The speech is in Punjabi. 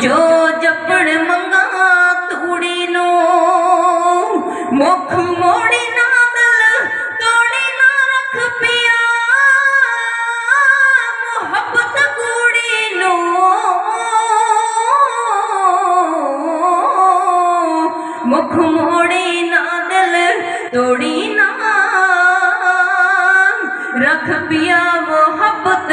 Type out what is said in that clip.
ਜੋ ਜਪਣ ਮੰਗਾ ਤੂੜੀ ਨੂੰ, ਮੁਖ ਮੋੜੀ ਨਾ ਦਿਲ ਤੋੜੀ ਨਾ ਰੱਖ ਪਿਆ। ਮੁਹੱਬਤ ਕੂੜੀ ਨੂੰ, ਮੁਖ ਮੋੜੀ ਨਾ ਦਿਲ ਤੋੜੀ ਨਾ ਰੱਖ ਪਿਆ ਮੁਹੱਬਤ